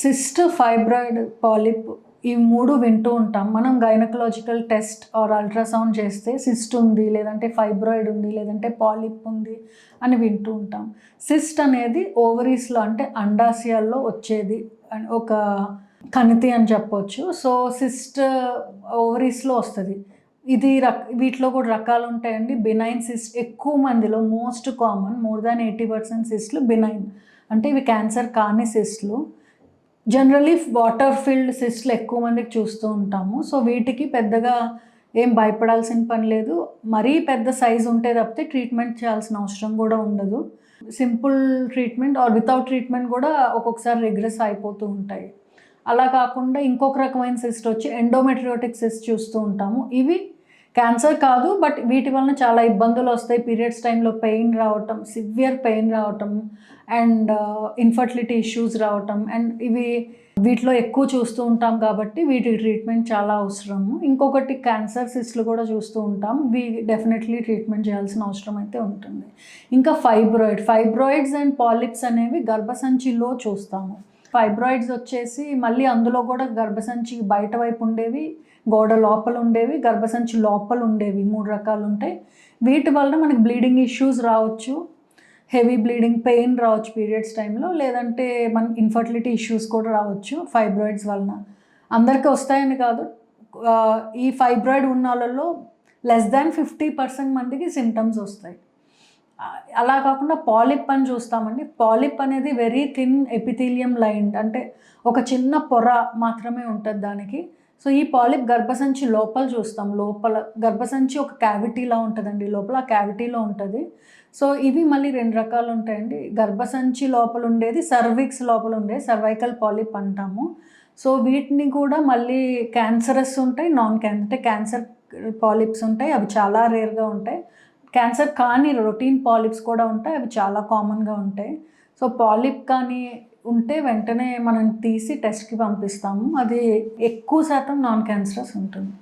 Cyst fibroid polyp ఈ మూడు వింటూ ఉంటాం. మనం గైనకలాజికల్ టెస్ట్ ఆర్ అల్ట్రాసౌండ్ చేస్తే సిస్ట్ ఉంది లేదంటే ఫైబ్రాయిడ్ ఉంది లేదంటే పాలిప్ ఉంది అని వింటూ ఉంటాం. సిస్ట్ అనేది ఓవరీస్లో అంటే అండాశయాల్లో వచ్చేది ఒక కణితి అని చెప్పొచ్చు. సో సిస్ట్ ఓవరీస్లో వస్తుంది. ఇది రక్ వీటిలో కూడా రకాలు ఉంటాయండి. బినైన్ సిస్ట్ ఎక్కువ మందిలో most common more than eighty percent సిస్ట్లు benign. అంటే ఇవి క్యాన్సర్ కాని సిస్ట్లు. జనరలీ వాటర్ ఫీల్డ్ సిస్ట్లు ఎక్కువ మందికి చూస్తూ ఉంటాము. సో వీటికి పెద్దగా ఏం భయపడాల్సిన పని లేదు. మరీ పెద్ద సైజు ఉంటే తప్పితే ట్రీట్మెంట్ చేయాల్సిన అవసరం కూడా ఉండదు. Simple treatment or without treatment కూడా ఒక్కొక్కసారి రిగ్రెస్ అయిపోతూ ఉంటాయి. అలా కాకుండా ఇంకొక రకమైన సిస్ట్ వచ్చి ఎండోమెట్రియోటిక్ సిస్ట్ చూస్తూ ఉంటాము. ఇవి క్యాన్సర్ కాదు బట్ వీటి వలన చాలా ఇబ్బందులు వస్తాయి. పీరియడ్స్ టైంలో పెయిన్ రావటం సివియర్ పెయిన్ రావటం అండ్ ఇన్ఫర్టిలిటీ ఇష్యూస్ రావటం అండ్ ఇవి వీటిలో ఎక్కువ చూస్తూ ఉంటాం కాబట్టి వీటి ట్రీట్మెంట్ చాలా అవసరము ఇంకొకటి క్యాన్సర్ సిస్ట్లు కూడా చూస్తూ ఉంటాం. వీ డెఫినెట్లీ ట్రీట్మెంట్ చేయాల్సిన అవసరం అయితే ఉంటుంది. ఇంకా ఫైబ్రాయిడ్ ఫైబ్రాయిడ్స్ అండ్ పాలిప్స్ అనేవి గర్భసంచిలో చూస్తాము. ఫైబ్రాయిడ్స్ వచ్చేసి మళ్ళీ అందులో కూడా గర్భసంచి బయట వైపు ఉండేవి గోడ లోపల ఉండేవి గర్భసంచి లోపల ఉండేవి మూడు రకాలు ఉంటాయి. వీటి వలన మనకి బ్లీడింగ్ ఇష్యూస్ రావచ్చు హెవీ బ్లీడింగ్ పెయిన్ రావచ్చు పీరియడ్స్ టైంలో లేదంటే మనకి ఇన్ఫర్టిలిటీ ఇష్యూస్ కూడా రావచ్చు ఫైబ్రాయిడ్స్ వలన. అందరికీ వస్తాయని కాదు ఈ ఫైబ్రాయిడ్ ఉన్న వాళ్ళలో లెస్ దాన్ ఫిఫ్టీ పర్సెంట్ మందికి సిమ్టమ్స్ వస్తాయి. అలా కాకుండా పాలిప్ అని చూస్తామండి. పాలిప్ అనేది వెరీ థిన్ ఎపిథీలియం లైన్ అంటే ఒక చిన్న పొర మాత్రమే ఉంటుంది దానికి. సో ఈ పాలిప్ గర్భసంచి లోపల చూస్తాం. లోపల గర్భసంచి ఒక క్యావిటీలా ఉంటుందండి. లోపల ఆ క్యావిటీలో ఉంటుంది. సో ఇవి మళ్ళీ రెండు రకాలు ఉంటాయండి. గర్భసంచి లోపల ఉండేది సర్విక్స్ లోపల ఉండేది సర్వైకల్ పాలిప్ అంటాము. సో వీటిని కూడా మళ్ళీ క్యాన్సరస్ ఉంటాయి నాన్ క్యాన్సర్ అంటే క్యాన్సర్ పాలిప్స్ ఉంటాయి. అవి చాలా రేర్గా ఉంటాయి. క్యాన్సర్ కానీ రొటీన్ పాలిప్స్ కూడా ఉంటాయి అవి చాలా కామన్గా ఉంటాయి. సో పాలిప్ కానీ ఉంటే వెంటనే మనం తీసి టెస్ట్కి పంపిస్తాము. అది ఎక్కువ శాతం నాన్ క్యాన్సరస్ ఉంటుంది.